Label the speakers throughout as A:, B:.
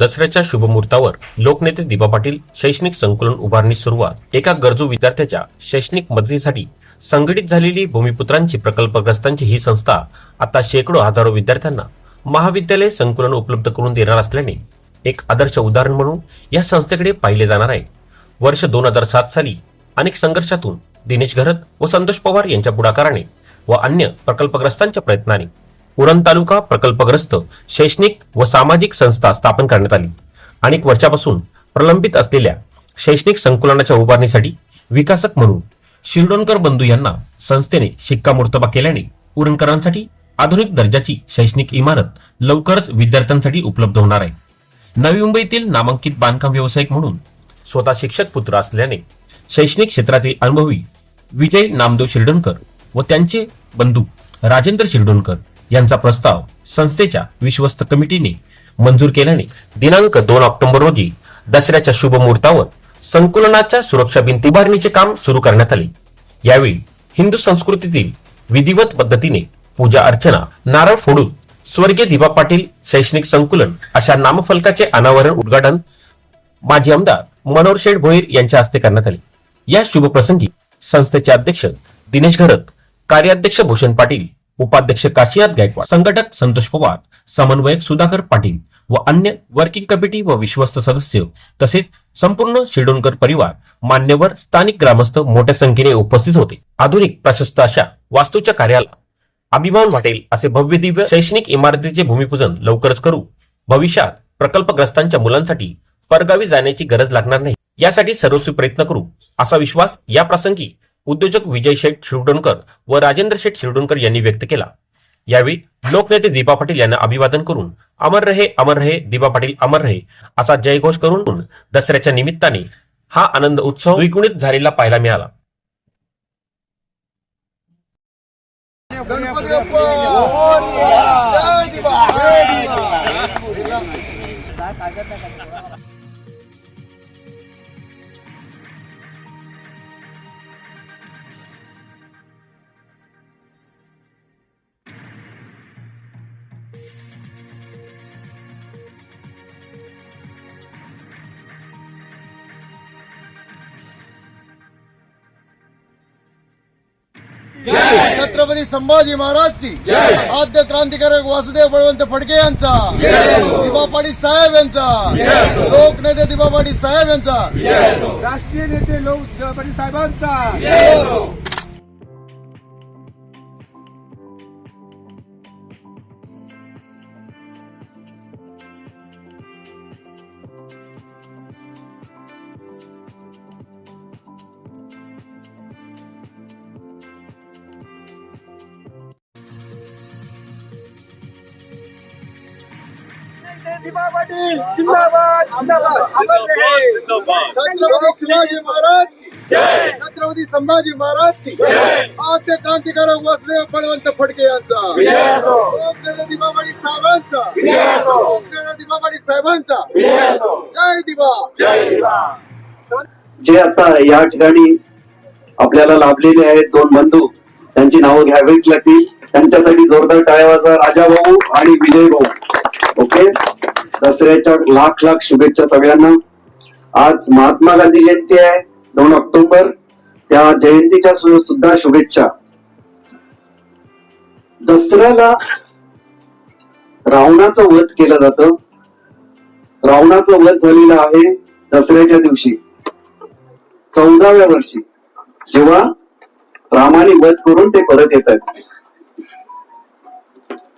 A: दसऱ्याच्या शुभमुहूर्तावर लोकनेते दिबा पाटील शैक्षणिक संकुलन उभारणी सुरुवात. एका गरजू विद्यार्थ्याच्या शैक्षणिक मदतीसाठी संघटित झालेली भूमिपुत्रांची प्रकल्पग्रस्तांची ही संस्था आता शेकडो हजारो विद्यार्थ्यांना महाविद्यालय संकुलन उपलब्ध करून देणार असल्याने एक आदर्श उदाहरण म्हणून या संस्थेकडे पाहिले जाणार आहे. वर्ष दोन हजार सात साली अनेक संघर्षातून दिनेश घरत व संतोष पवार यांच्या पुढाकाराने व अन्य प्रकल्पग्रस्तांच्या प्रयत्नाने उरण तालुका प्रकल्पग्रस्त शैक्षणिक व सामाजिक संस्था स्थापन करण्यात आली. अनेक वर्षापासून प्रलंबित असलेल्या शैक्षणिक संकुलनाच्या उभारणीसाठी विकासक म्हणून शिरडोणकर बंधू यांना संस्थेने शिक्कामोर्तबा केल्याने उरणकरांसाठी आधुनिक दर्जाची शैक्षणिक इमारत लवकरच विद्यार्थ्यांसाठी उपलब्ध होणार आहे. नवी मुंबईतील नामांकित बांधकाम व्यावसायिक म्हणून स्वतः शिक्षक पुत्र असल्याने शैक्षणिक क्षेत्रातील अनुभवी विजय नामदेव शिरडोणकर व त्यांचे बंधू राजेंद्र शिरडोणकर यांचा प्रस्ताव संस्थेच्या विश्वस्त कमिटीने मंजूर केल्याने दिनांक दोन ऑक्टोबर रोजी दसऱ्याच्या शुभ मुहूर्तावर संकुलनाच्या सुरक्षा भिंती उभारणीचे काम सुरू करण्यात आले. यावेळी हिंदू संस्कृतीतील विधिवत पद्धतीने पूजा अर्चना नारळ फोडून स्वर्गीय दिबा पाटील शैक्षणिक संकुलन अशा नामफलकाचे अनावरण उद्घाटन माजी आमदार मनोहर शेठ भोईर यांच्या हस्ते करण्यात आले. या शुभप्रसंगी संस्थेचे अध्यक्ष दिनेश घरत कार्याध्यक्ष भूषण पाटील उपाध्यक्ष काशिनाथ गायकवाड संघटक संतोष पवार समन्वयक सुधाकर पाटील व अन्य वर्किंग कमिटी व विश्वस्त सदस्य तसेच संपूर्ण शिरडोणकर परिवार मान्यवर स्थानिक ग्रामस्थ मोठ्या संख्येने उपस्थित होते. आधुनिक प्रशस्त अशा वास्तूच्या कार्याला अभिमान वाटेल असे भव्य दिव्य शैक्षणिक इमारतीचे भूमिपूजन लवकरच करू. भविष्यात प्रकल्पग्रस्तांच्या मुलांसाठी परगावी जाण्याची गरज लागणार नाही. यासाठी सर्वस्वी प्रयत्न करू असा विश्वास या प्रसंगी उद्योजक विजय शेठ शिरडोणकर व राजेंद्र शेठ शिरडोणकर यांनी व्यक्त केला. यावेळी लोकनेते दीपा पाटील यांना अभिवादन करून अमर रहे अमर रहे दीपा पाटील अमर रहे असा जयघोष करून दसऱ्याच्या निमित्ताने हा आनंद उत्सव द्विगुणित झालेला पाहायला मिळाला.
B: गणपती छत्रपती संभाजी महाराज की. आद्य क्रांतिकारक वासुदेव बळवंत फडके यांचा. दिबा पाटील साहेब यांचा. लोकनेते दिबा पाटील साहेब यांचा.
C: राष्ट्रीय नेते लोक पाटील साहेबांचा.
B: दिबा पाटील जिंदाबाद जिंदाबाद छत्रपती शिवाजी महाराज छत्रपती संभाजी महाराज की ते क्रांतिकारक वासुदेव बळवंत फडके यांचा लोकनेते दिबा पाटील साहेबांचा लोकनेते दिबा पाटील साहेबांचा जय दिबा
D: जे आता या ठिकाणी आपल्याला लाभलेले आहेत दोन बंधू त्यांची नावं घ्यावीच लागतील. त्यांच्यासाठी जोरदार टाळ्या वाजा राजा भाऊ आणि विजय भाऊ दसऱ्याच्या लाख लाख शुभेच्छा सगळ्यांना. आज महात्मा गांधी जयंती आहे दोन ऑक्टोबर. त्या जयंतीच्या सु- सुद्धा शुभेच्छा. दसऱ्याला रावणाचं वध केलं जातं. रावणाचं वध झालेलं आहे दसऱ्याच्या दिवशी. चौदाव्या वर्षी. जेव्हा रामाने वध करून ते परत येत आहेत.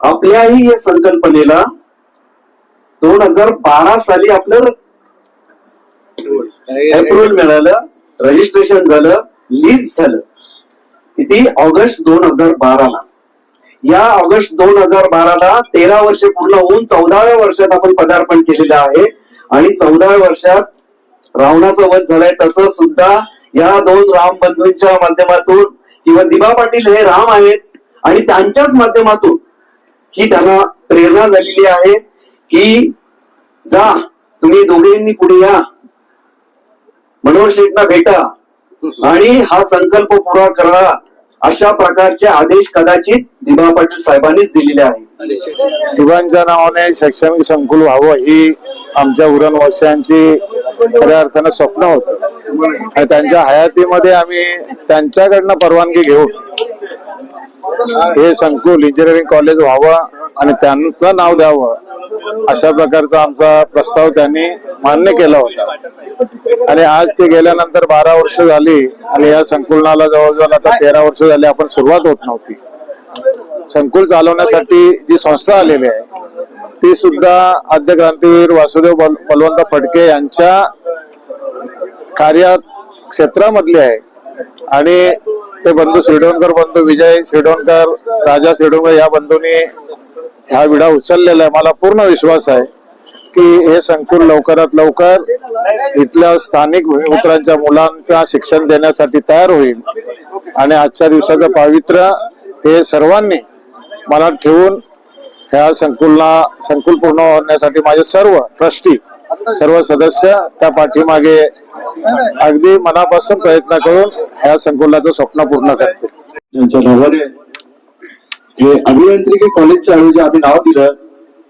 D: आपल्याही या संकल्पनेला दोन हजार बारा साली आपलं अप्रुव्हल मिळालं रजिस्ट्रेशन झालं लीज झालं. किती? ऑगस्ट दोन हजार बाराला या ऑगस्ट दोन हजार बाराला तेरा वर्ष पूर्ण होऊन चौदाव्या वर्षात आपण पदार्पण केलेलं आहे. आणि चौदाव्या वर्षात रावणाचा वध झालाय तसं सुद्धा या दोन राम बंधूंच्या माध्यमातून किंवा दिबा पाटील हे राम आहेत. आणि त्यांच्याच माध्यमातून ही त्यांना प्रेरणा झालेली आहे. की जा तुम्ही दोघेंनी पुढे या. मनोहर शेठना भेटा. आणि हा संकल्प पुरा करा अशा प्रकारचे आदेश कदाचित दिबा पाटील साहेबांनीच दिलेले आहेत.
E: दिवांच्या नावाने शैक्षणिक संकुल व्हावं ही आमच्या उरणवासियांची खऱ्या अर्थानं स्वप्न होत. आणि त्यांच्या हयातीमध्ये आम्ही त्यांच्याकडनं परवानगी घेऊन हे संकुल इंजिनिअरिंग कॉलेज व्हावं आणि त्यांचं नाव द्यावं. अशा प्रकारचा आमचा प्रस्ताव त्यांनी मान्य केला होता. आणि आज ते गेल्यानंतर बारा वर्ष झाली आणि या संकुलनाला जवळजवळ आता तेरा वर्ष झाली आपण सुरुवात होत नव्हती. संकुल चालवण्यासाठी जी संस्था आलेली आहे ती सुद्धा आद्य क्रांतीवीर वासुदेव बलवंत फडके यांच्या कार्या क्षेत्रामधली आहे. आणि ते बंधू शिरडोणकर बंधू विजय शिरडोणकर राजा शिरडोणकर या बंधूंनी ह्या विडा उचललेला आहे. मला पूर्ण विश्वास आहे की हे संकुल लवकरात लवकर इथल्या स्थानिक भूमिपुत्रांच्या मुलांना शिक्षण देण्यासाठी तयार होईल. आणि आजच्या दिवसाचं पावित्र्य हे सर्वांनी मनात ठेवून ह्या संकुलना संकुल पूर्ण होण्यासाठी माझे सर्व ट्रस्टी सर्व सदस्य त्या पाठीमागे अगदी मनापासून प्रयत्न करून ह्या संकुलाचं स्वप्न पूर्ण करतील.
B: नावाने हे अभियांत्रिकी कॉलेजच्या ऐवजी आम्ही नाव दिलं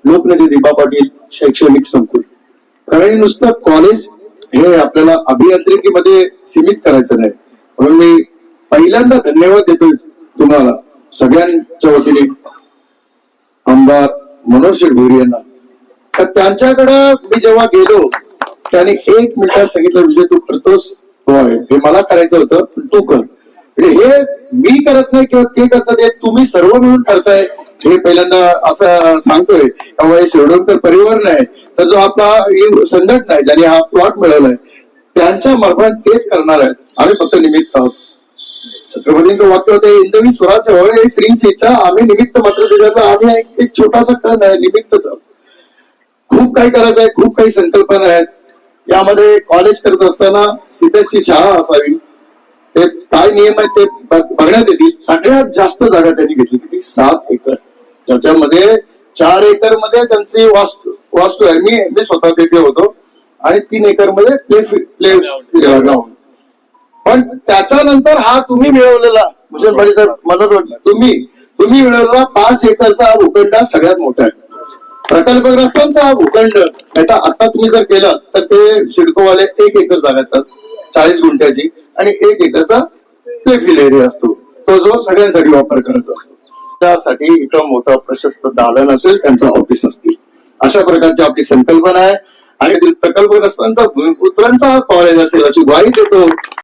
B: लोकनेते दिबा पाटील शैक्षणिक संकुल. कारण नुसतं कॉलेज हे आपल्याला अभियांत्रिकीमध्ये सीमित करायचं नाही. म्हणून मी पहिल्यांदा धन्यवाद देतोय तुम्हाला सगळ्यांच्या वतीने. आमदार मनोज शेठभोरी यांना. तर त्यांच्याकडं मी जेव्हा गेलो त्याने एक मिनिटात सांगितलं विजय तू करतोस? होय हे मला करायचं होतं पण तू कर. मी करत नाही किंवा ते करतात ते तुम्ही सर्व मिळून करताय. हे पहिल्यांदा असं सांगतोय त्यामुळे हे शिरडोणकर परिवार नाही तर जो आपला संघटना आहे ज्याने हा प्लॉट मिळवलाय त्यांच्या मार्फत तेच करणार आहेत आम्ही फक्त निमित्त आहोत. छत्रपतींचं वाक्य होतं इंदवी स्वराज्य हवे श्रींची इच्छा आम्ही निमित्त मात्र त्याच्यातलं आम्ही एक- छोटासा कण आहे निमित्तच आहोत. खूप काही करायचं आहे खूप काही संकल्पना आहेत. यामध्ये कॉलेज करत असताना सीबीएसई शाळा असावी ते काय नियम आहेत ते बघण्यात येतील. सगळ्यात जास्त जागा त्यांनी घेतली किती सात एकर. ज्याच्यामध्ये चार एकरमध्ये त्यांची वास्तू वास्तू आहे. मी मी स्वतः तिथे होतो आणि तीन एकरमध्ये प्ले प्ले ग्राउंड पण त्याच्यानंतर हा तुम्ही मिळवलेला भूषण पाटील साहेब मला तुम्ही तुम्ही मिळवलेला पाच एकरचा हा भूखंड हा सगळ्यात मोठा आहे. प्रकल्पग्रस्तांचा हा भूखंड आता तुम्ही जर केलं तर ते सिडकोवाले एक एकर जागा येतात. चाळीस गुंठ्याची आणि एक एकरचा प्लेफिल एरिया असतो. तो जो सगळ्यांसाठी वापर करायचा असतो. त्यासाठी इथं मोठं प्रशस्त दालन असेल त्यांचं ऑफिस असतील. अशा प्रकारची आपली संकल्पना आहे. आणि प्रकल्पग्रस्तांचा भूमिपुत्रांचा कॉलेज असेल अशी ग्वाही देतो